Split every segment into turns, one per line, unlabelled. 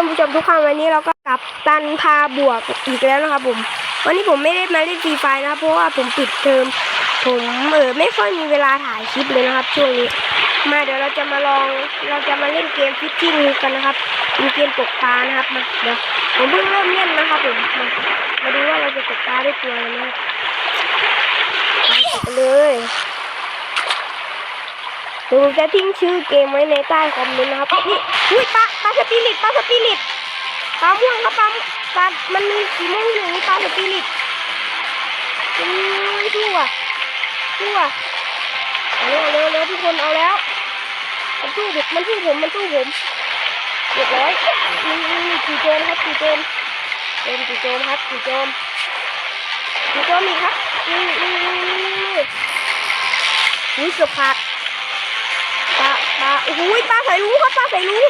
านผู้ชมทุกท่านวันนี้เราก็กลับตันพาบวกอีกแล้วนะครับผม วันนี้ผมไม่ได้มาเล่นฟรีไฟนะเพราะว่าผมปิดเทอมผมเออไม่ค่อยมีเวลาถ่ายคลิปเลยนะครับ ช่วงนี้ มาเดี๋ยวเราจะมาลองเราจะมาเล่นเกมฟิชชิ่งกันนะครับเป็นเกมตกปลานะครับมาเดี๋ยวผมเพิ่งเริ่มเล่นนะครับผมมามาดูว่าเราจะตกปลาได้ตัวอะไรนะไปกันเลย ดี๋ยวผมจะทิ้งชื่อเกมไว้ในใต้คอมเมนต์นะครับนี่อุ้ยปลาปลาสปิริตปลาสปิริตปลาม่วงครับปลาปลามันมีสีม่วงอยู่นี่ปลาสปิริตอุ้ยชั่วชั่วเอาเร็วเร็วเร็วทุกคนเอาแล้วมันสู้ผมมันสู้ผมมันสู้ผมเรียบร้อยนี่นี่จู่โจมครับจู่โจมโจมจู่โจมครับจู่โจมจู่โจมอีกครับนี่นี่นี่นี่นี่อุ้ยเกือบขาด ปลาโอ้โหปลาใส่รู้ครับปลาใส่รู้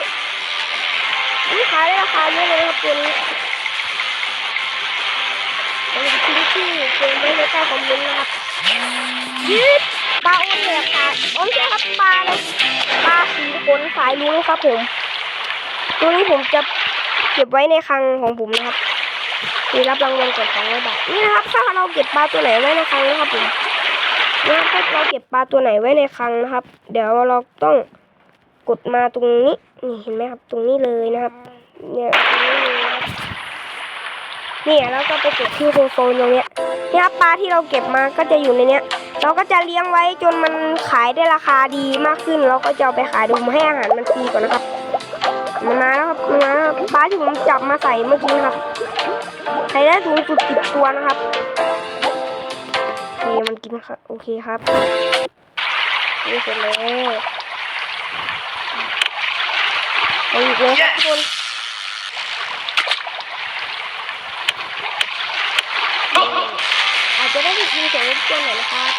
นี่ขายได้ราคาเยอะเลยครับตัวนี้เราจะทิ้งชื่เกมไว้ในใต้คอมเมนต์นะครับยืดปลาโอนเลยค่ะโอ้ไม่ใช่ครับปลาเลยปลาสีขนสายรุ้งครับผมตัวนี้ผมจะเก็บไว้ในคลังของผมนะครับมีรับรางวัลก่อนสองร้อยบาทนี่นะครับ ถ้าเราเก็บปลาตัวไหนไว้ในคลังนะครับผมนะครับถ้าเราเก็บปลาตัวไหนไว้ในคลังนะครับ เดี๋ยวเราต้อง กดมาตรงนี้นี่เห็นไหมครับตรงนี้เลยนะครับ เนี่ยตรงนี้เลยครับเนี่ยแล้วก็ไปเกดที่โซนตรงเนี้ยเนี่ยครับปลาที่เราเก็บมาก็จะอยู่ในเนี้ย เราก็จะเลี้ยงไว้จนมันขายได้ราคาดีมากขึ้นเราก็จะเอาไปขายดูมให้อาหารมันฟรีก่อนนะครับมันมาแล้วครับมันมาแล้วปลาที่ผมจับมาใส่เมื่อกี้นะครับใส่ได้สูงสุดสิบตัวนะครับโอเคมันกินครับโอเคครับนี่เสร็จแล้ว เอาอีกเลยครับทุกคนอาจจะได้ยินเสียงรบกวนหน่อยนะครับ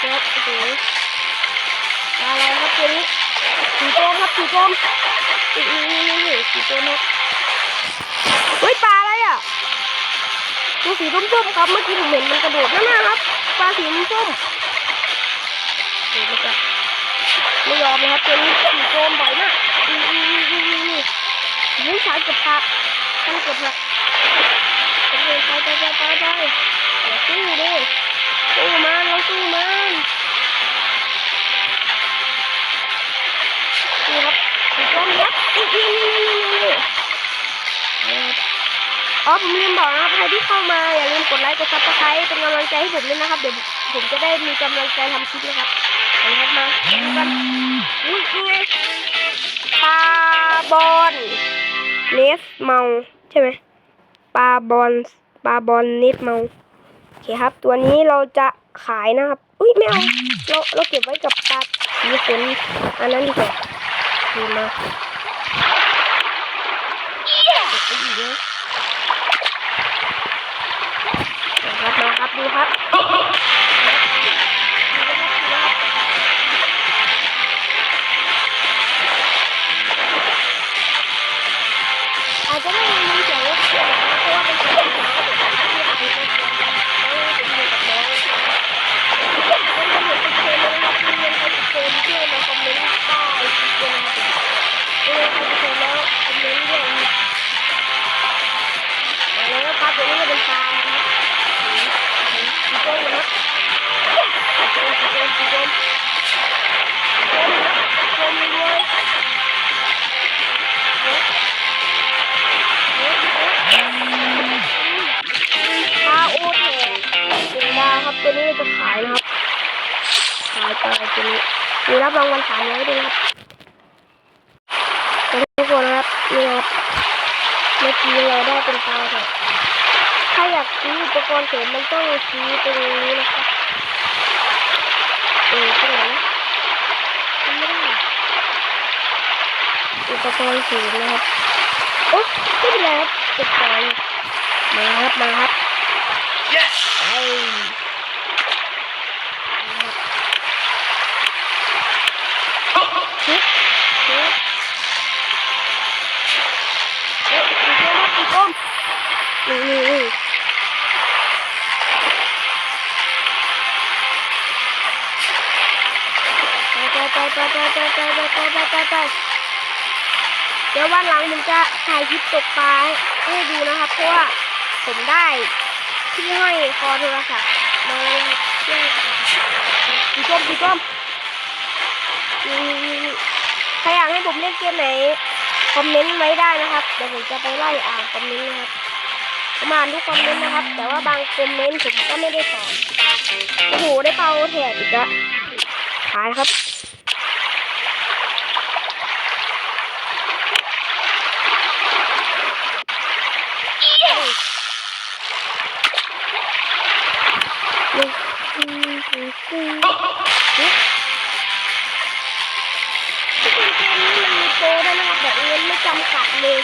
ครับโอ้โหอะไรครับตัวนี้สีโจมครับสีโจมนี่นี่นี่นี่สีโจมครับเฮ้ยปลาอะไรอะตัวสีส้มๆครับเมื่อกี้ผมเห็นมันกระโดดนั่นนะครับปลาสีส้มเดี๋ยวมันจะไม่ยอมนะครับตัวนี้สีโจมบ่อยมาก นี่นี่นี่นี่นี่นี่นี่สายเกับผักต้องเกับผักโอเคไปไปไปไปไปสู้ดิสู้มันเราสู้มันนี่ครับสีส้มครับนี่นี่นี่นี่นี่นี่อ๋อผมลืมบอกนะครับใครที่เข้ามาอย่าลืมกดไลค์กดซับสไครต์เป็นกำลังใจให้ผมด้วยนะครับเดี๋ยวผมจะได้มีกำลังใจทำคลิปนะครับเอาละครับมาดูกันอุ้ยนี่ไง บอลเนสเมาใช่ไหมปลาบอลปลาบอลเนสเมาโอเคครับ ตัวนี้เราจะขายนะครับอุ้ยไม่เอาเราเราเก็บไว้กับปลาสีขนอันนั้นดีกว่าดีมา ขายปลาตัวนี้มีรับรางวัลสามร้อยด้วยนะครับทุกคนนะครับนี่ครับเมื่อกี้เราได้เป็นปลาค่ะถ้าอยากซื้ออุปกรณ์เสริมมันต้องซื้อตรงนี้นะครับเออตรงไหนนะจำไม่ได้อุปกรณ์เสริมนะครับโอ๊ะไม่เป็นไรครับติดต่อเลยมาครับมาครับ
Yes!
ไเดี๋ยววันหลังผมจะถ่ายคลิปตกปลาให้ดูนะครับเพราะว่าผมได้ที่ห้อยคอโทรศัพท์มาเชื่อนดูชมดูชมอืมใครอยากให้ผมเล่นเกมไหนคอมเมนต์ไว้ได้นะครับเดี๋ยวผมจะไปไล่อ่านคอมเมนต์นะครับผมอ่านทุกคอมเมนต์นะครับ แต่ว่าบางคอมเมนต์ผมก็ไม่ได้ตอบโอ้โหได้เป่าแถบอีกแล้วขายครับ ที่จริงเกมนี้มันมีโปรด้วยนะครับแบบเงินไม่จำกัดเลย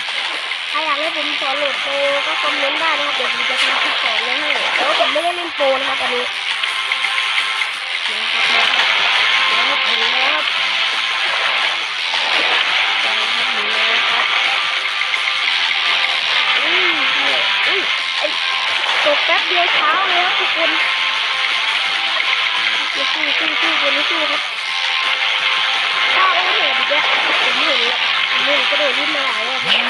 ใครอยากให้ผมสอนโหลดโปรก็คอมเมนต์ได้นะครับเดี๋ยวผมจะทำคลิปสอนไว้ให้แต่ว่าผมไม่ได้เล่นโปรนะครับตอนนี้นะครับนะครับถึงแล้วครับถึงแล้วครับอุ้ยอุ้ยไอ้ตกแป๊บเดียวเช้าเลยครับทุกคน เดี๋ยวสู้สู้สู้คนนี้สู้ครับถ้าโอเห็นอีกแล้วผมเห็นแล้วผมเห็นกระโดดขึ้นมาหลายรอบแล้ว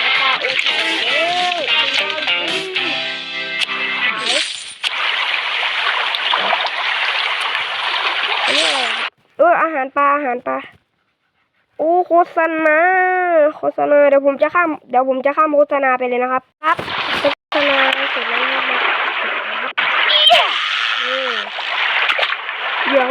แล้วตาโอเคเอ้ยคุณดาวจริงหายอันนี้อะไรเอออาหารปลาอาหารปลาโอ้โฆษณาโฆษณาเดี๋ยวผมจะข้ามเดี๋ยวผมจะข้ามโฆษณาไปเลยนะครับ ครับโฆษณาเสร็จแล้วนะครับนี่ เดี๋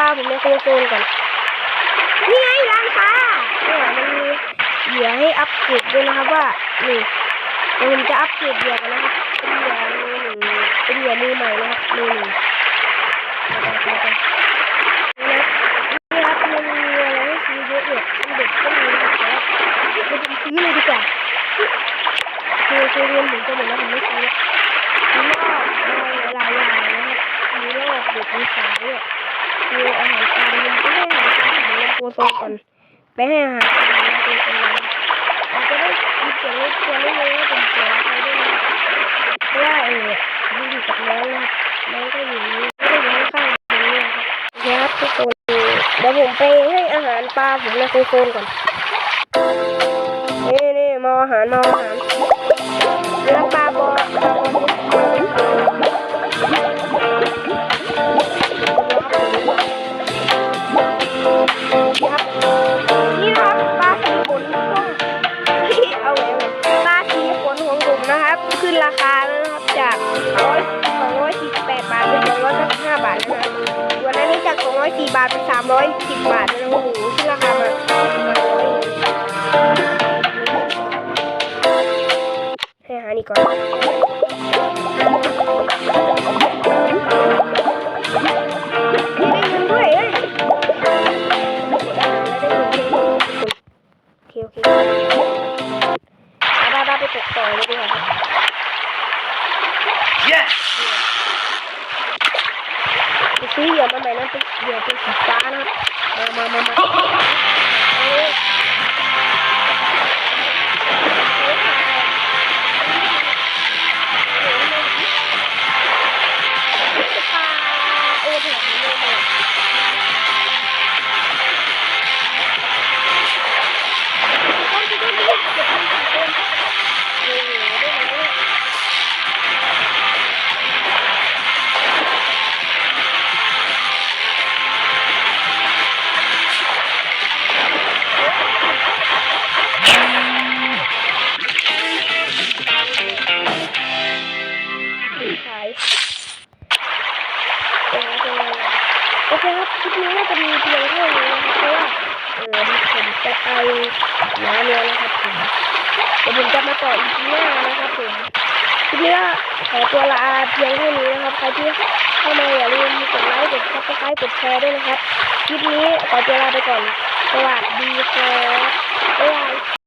ปลาผมในโคโซนก่อน นี่ไงร้านค้าเนี่ยมันมีเหยื่อให้อัปเกรดด้วยนะครับว่า นี่เดี๋ยวผมจะอัปเกรดเหยื่อกันนะครับ เป็นเหยื่อมือหนึ่งเป็นเหยื่อมือใหม่นะครับมือหนึ่งนี่นะนี่ครับมันมีอะไรให้ซื้อเยอะเนี่ยทำเด็กก็มีนะครับแต่ว่าเดี๋ยวผมซื้อเลยดีกว่าคือคือเรียนผมจะหมดแล้วผมไม่ซื้อแล้วมีรอบหลายอย่างนะครับมีรอบเด็กมีสายเนี่ย มีอาหารปลามันก็ให้อาหารปลาถึงในโคโซก่อนไปให้อาหารปลาในโคโซนอาจจะได้ยินเสียงรถตัวเล็กๆว่าเป็นเสียงใครด้วยนะเพราะว่าเออมันอยู่กับน้องนะน้องก็อยู่นี่ก็อยู่ข้างๆผมเนี่ยครับครับทุกคนเดี๋ยวผมไปให้อาหารปลาผมในโคโซนก่อนนี่นี่มาอาหารมาอาหาร บาทเป็นสามร้อยสิบบาทนะโอ้โหขึ้นราคามาให้หานี่ก่อน my, my, my. จะไปหาเรือนะครับผมเดี๋ยวผมจะมาต่ออีพีหน้านะครับผมทีนี้ก็ขอตัวลาเพียงเท่านี้นะครับใครที่เข้ามาอย่าลืมกดไลค์กดซับสไครต์กดแชร์ด้วยนะครับคลิปนี้ขอตัวลาไปก่อนสวัสดีครับบ๊ายบาย